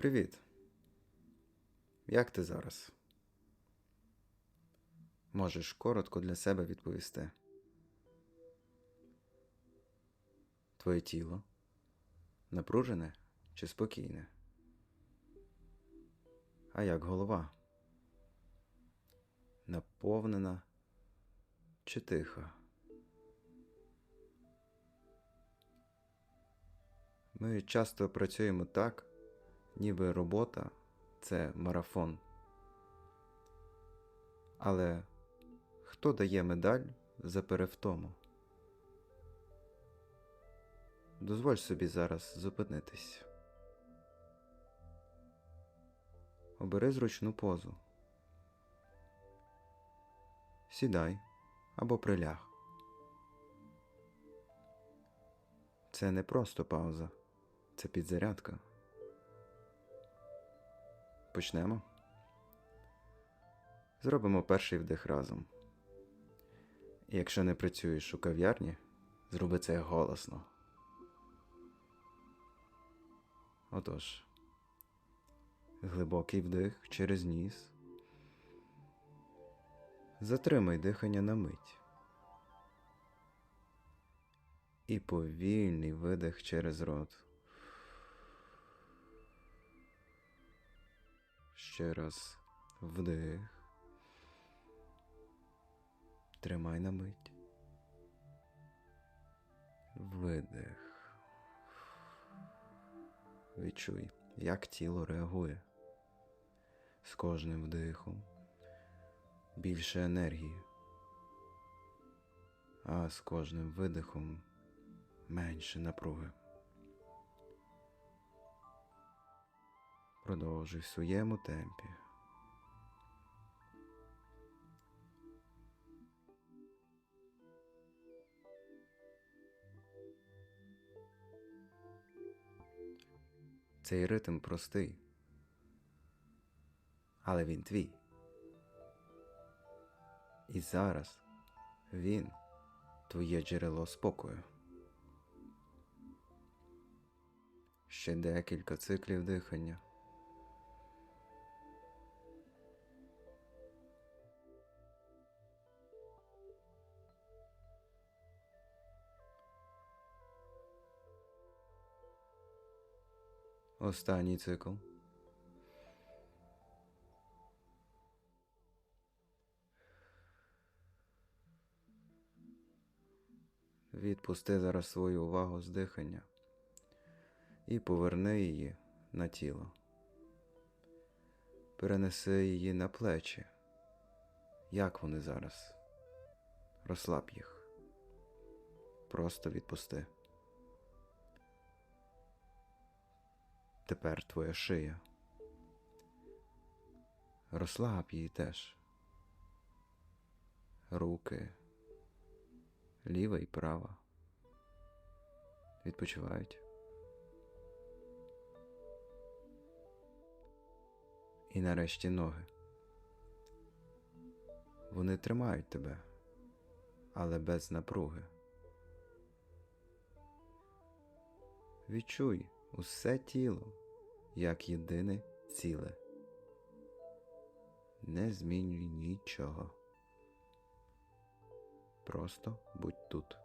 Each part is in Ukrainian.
Привіт. Як ти зараз? Можеш коротко для себе відповісти. Твоє тіло напружене чи спокійне? А як голова? Наповнена чи тиха? Ми часто працюємо так, ніби робота це марафон. Але хто дає медаль за перевтому? Дозволь собі зараз зупинитись. Обери зручну позу. Сідай або приляг. Це не просто пауза, це підзарядка. Почнемо. Зробимо перший вдих разом. Якщо не працюєш у кав'ярні, зроби це голосно. Отож, глибокий вдих через ніс. Затримай дихання на мить. І повільний видих через рот. Ще раз вдих. Тримай на мить. Видих. Відчуй, як тіло реагує. З кожним вдихом більше енергії, а з кожним видихом менше напруги. Продовжуй в своєму темпі. Цей ритм простий, але він твій. І зараз він твоє джерело спокою. Ще декілька циклів дихання. Останній цикл. Відпусти зараз свою увагу з дихання і поверни її на тіло. Перенеси її на плечі. Як вони зараз? Розслаб їх. Просто відпусти. Тепер твоя шия. Розслаб її теж. Руки, ліва і права. Відпочивають. І нарешті ноги. Вони тримають тебе, але без напруги. Відчуй усе тіло як єдине ціле. Не змінюй нічого. Просто будь тут.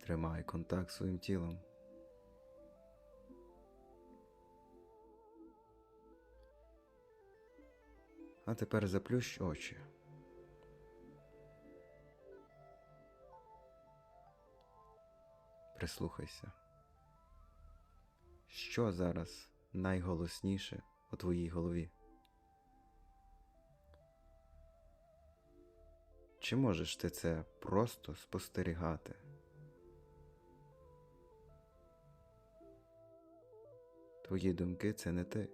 Тримай контакт своїм тілом. А тепер заплющ очі. Прислухайся. Що зараз найголосніше у твоїй голові? Чи можеш ти це просто спостерігати? Твої думки це не ти.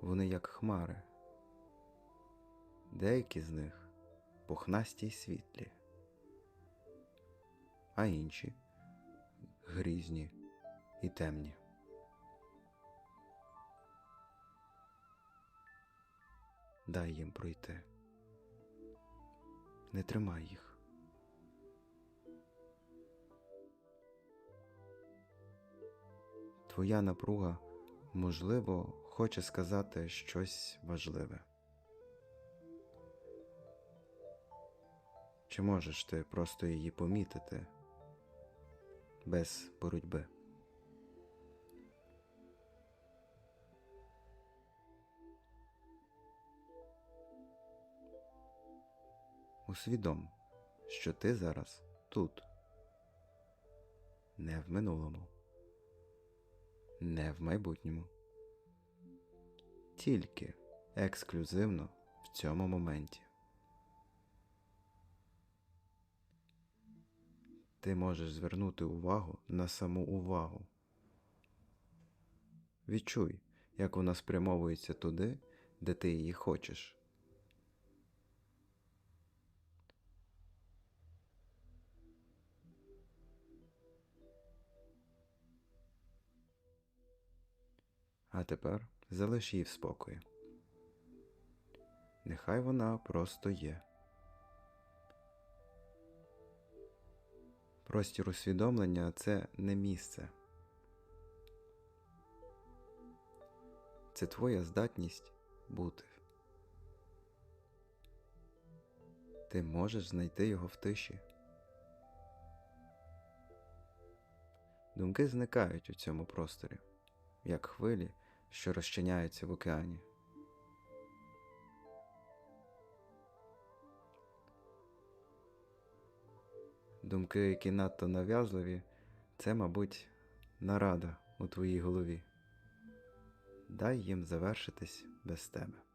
Вони як хмари. Деякі з них пухнасті й світлі, а інші грізні і темні. Дай їм пройти, не тримай їх. Твоя напруга, можливо, хоче сказати щось важливе. Чи можеш ти просто її помітити без боротьби? Усвідом, що ти зараз тут, не в минулому, не в майбутньому, тільки ексклюзивно в цьому моменті. Ти можеш звернути увагу на саму увагу. Відчуй, як вона спрямовується туди, де ти її хочеш. А тепер залиш її в спокої. Нехай вона просто є. Простір усвідомлення це не місце. Це твоя здатність бути. Ти можеш знайти його в тиші. Думки зникають у цьому просторі, як хвилі, що розчиняються в океані. Думки, які надто нав'язливі, це, мабуть, нарада у твоїй голові. Дай їм завершитись без тебе.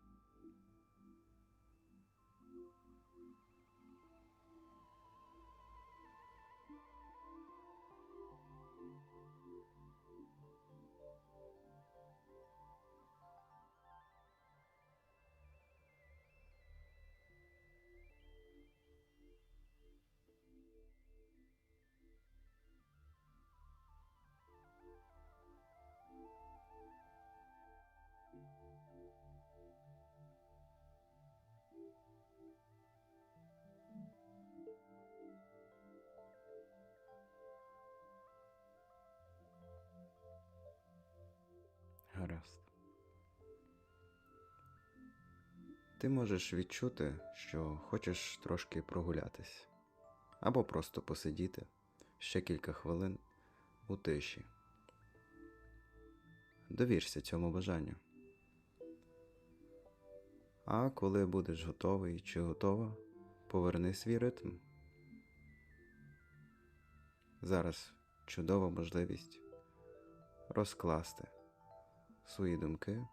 Ти можеш відчути, що хочеш трошки прогулятись, або просто посидіти ще кілька хвилин у тиші. Довірся цьому бажанню. А коли будеш готовий чи готова, поверни свій ритм. Зараз чудова можливість розкласти свої думки,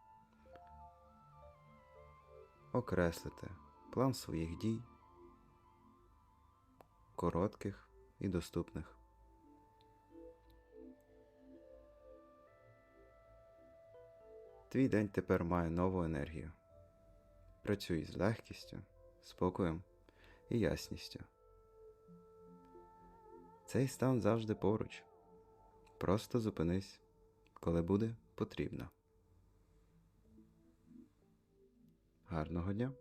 окреслити план своїх дій, коротких і доступних. Твій день тепер має нову енергію. Працюй з легкістю, спокоєм і ясністю. Цей стан завжди поруч. Просто зупинись, коли буде потрібно. Гарного дня!